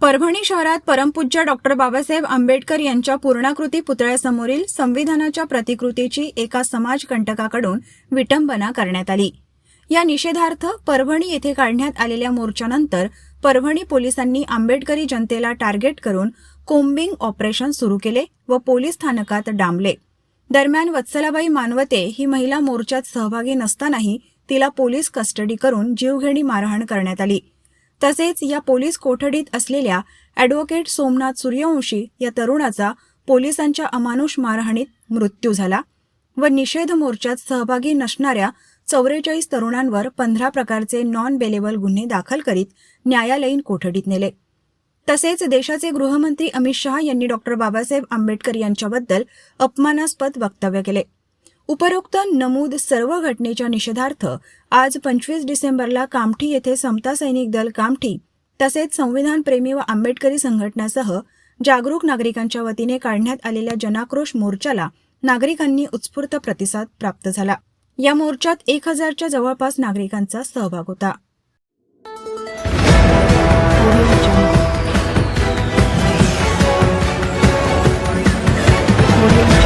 परभणी शहरात परमपूज्य डॉक्टर बाबासाहेब आंबेडकर यांच्या पूर्णाकृती पुतळ्यासमोरील संविधानाच्या प्रतिकृतीची एका समाजकंटकाकडून विटंबना करण्यात आली. या निषेधार्थ परभणी येथे काढण्यात आलेल्या मोर्चानंतर परभणी पोलिसांनी आंबेडकरी जनतेला टार्गेट करून कोम्बिंग ऑपरेशन सुरू केले व पोलीस स्थानकात डांबले. दरम्यान वत्सलाबाई मानवते ही महिला मोर्चात सहभागी नसतानाही तिला पोलीस कस्टडी करून जीवघेणी मारहाण करण्यात आली. तसेच या पोलीस कोठडीत असलेल्या अॅडव्होकेट सोमनाथ सूर्यवंशी या तरुणाचा पोलिसांच्या अमानुष मारहाणीत मृत्यू झाला व निषेध मोर्चात सहभागी नसणाऱ्या चौवेचाळीस तरुणांवर पंधरा प्रकारचे नॉन बेलेबल गुन्हे दाखल करीत न्यायालयीन कोठडीत नेले. तसेच देशाचे गृहमंत्री अमित शहा यांनी डॉक्टर बाबासाहेब आंबेडकर यांच्याबद्दल अपमानास्पद वक्तव्य केले. उपरोक्त नमूद सर्व घटनेच्या निषेधार्थ आज पंचवीस डिसेंबरला कामठी येथे समता सैनिक दल कामठी तसेच संविधानप्रेमी व आंबेडकरी संघटनासह जागरूक नागरिकांच्या वतीने काढण्यात आलेल्या जनाक्रोश मोर्चाला नागरिकांनी उत्स्फूर्त प्रतिसाद प्राप्त झाला. या मोर्चात एक हजारच्या जवळपास नागरिकांचा सहभाग होता. Audio.